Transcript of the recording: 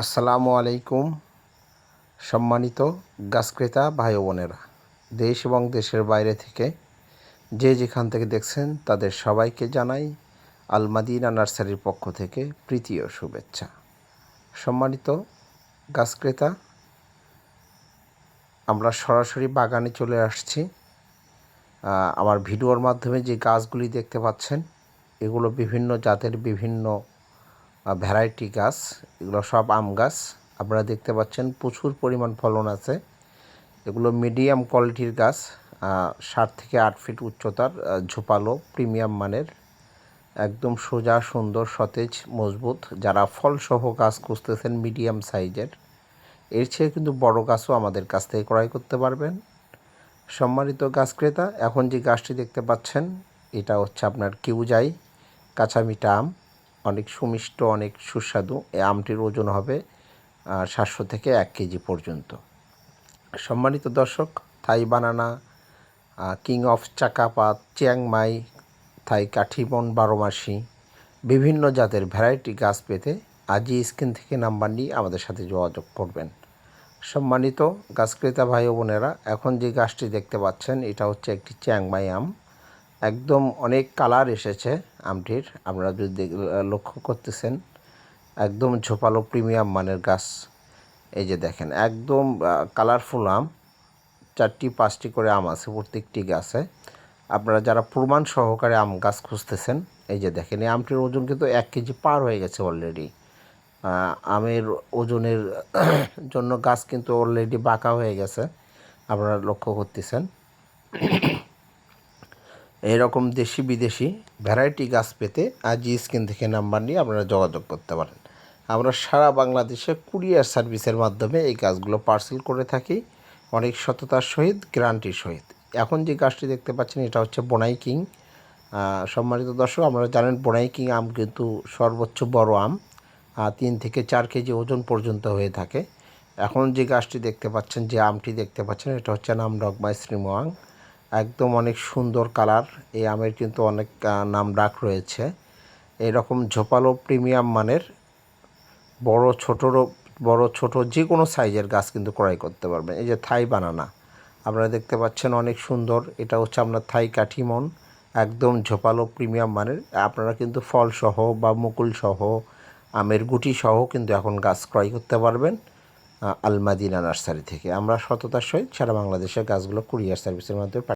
আসসালামু আলাইকুম, সম্মানিত গাছ ক্রেতা ভাই বোনেরা। দেশ এবং দেশের বাইরে থেকে যে যেখান থেকে দেখছেন, তাদের সবাইকে জানাই আলমাদিনা নার্সারির পক্ষ থেকে প্রীতি ও শুভেচ্ছা। সম্মানিত গাছ ক্রেতা, আমরা সরাসরি বাগানে চলে আসছি। আমার ভিডিওর মাধ্যমে যে গাছগুলি দেখতে পাচ্ছেন, এগুলো বিভিন্ন জাতের বিভিন্ন ভ্যারাইটি গাছ, এগুলো সব আম গাছ। আপনারা দেখতে পাচ্ছেন প্রচুর পরিমাণ ফলন আছে। এগুলো মিডিয়াম কোয়ালিটির গাছ ষাট থেকে আট ফিট উচ্চতার ঝোপালো প্রিমিয়াম মানের। একদম সোজা, সুন্দর, সতেজ, মজবুত। যারা ফলসহ গাছ খুঁজতেছেন মিডিয়াম সাইজের এর চেয়ে কিন্তু বড় গাছও আমাদের কাছ থেকে ক্রয় করতে পারবেন। সম্মানিত গাছ ক্রেতা, এখন যে গাছটি দেখতে পাচ্ছেন, এটা হচ্ছে আপনার কিউজাই কাঁচামিটা আম। অনেক সুমিষ্ট, অনেক সুস্বাদু। এই আমটির ওজন হবে সাতশো থেকে এক কেজি পর্যন্ত। সম্মানিত দর্শক, থাই বানানা কিং অফ চাকাপাত চিয়াংমাই থাই কাঠিবন বারোমাসি বিভিন্ন জাতের ভ্যারাইটি গাছ পেতে আজই স্ক্রিন থেকে নাম্বার নিয়ে আমাদের সাথে যোগাযোগ করবেন। সম্মানিত গাছ ক্রেতা ভাই বোনেরা, এখন যে গাছটি দেখতে পাচ্ছেন, এটা হচ্ছে একটি চ্যাংমাই আম। একদম অনেক কালার এসেছে আমটির। আপনারা যদি লক্ষ্য করতেছেন, একদম ঝোপালো প্রিমিয়াম মানের গাছ। এই যে দেখেন, একদম কালারফুল আম। চারটি, পাঁচটি করে আম আছে প্রত্যেকটি গাছে। আপনারা যারা প্রমাণ সহকারে আম গাছ খুঁজতেছেন, এই যে দেখেন, এই আমটির ওজন কিন্তু এক কেজি পার হয়ে গেছে অলরেডি আমের ওজনের জন্য গাছ কিন্তু অলরেডি বাঁকা হয়ে গেছে। আপনারা লক্ষ্য করতেছেন। এরকম দেশি বিদেশি ভ্যারাইটি গাছ পেতে আজই স্ক্রিন থেকে নাম্বার নিয়ে আপনারা যোগাযোগ করতে পারেন। আমরা সারা বাংলাদেশে কুরিয়ার সার্ভিসের মাধ্যমে এই গাছগুলো পার্সেল করে থাকি, অনেক সততার সহিত গ্যারান্টির সহিত। এখন যে গাছটি দেখতে পাচ্ছেন, এটা হচ্ছে বোনাই কিং সম্মানিত দর্শক, আপনারা জানেন বোনাই কিং আম কিন্তু সর্বোচ্চ বড় আম তিন থেকে চার কেজি ওজন পর্যন্ত হয়ে থাকে। এখন যে গাছটি দেখতে পাচ্ছেন, যে আমটি দেখতে পাচ্ছেন, এটা হচ্ছে নাম ডগমাই শ্রীমোয়াং একদম অনেক সুন্দর কালার। এই আমের কিন্তু অনেক নাম ডাক রয়েছে। এরকম ঝোপালো প্রিমিয়াম মানের বড়, ছোটোরও, বড়, ছোট যে কোনো সাইজের গাছ কিন্তু ক্রয় করতে পারবেন। এই যে থাই বানানা, আপনারা দেখতে পাচ্ছেন অনেক সুন্দর। এটা হচ্ছে আপনার থাই কাঠিমন একদম ঝোপালো প্রিমিয়াম মানের। আপনারা কিন্তু ফল সহ বা মুকুল সহ, আমের গুটি সহ কিন্তু এখন গাছ ক্রয় করতে পারবেন আলমাদিনা নার্সারি থেকে। আমরা সততার সহিত সারা বাংলাদেশের গাছগুলো কুরিয়ার সার্ভিসের মাধ্যমে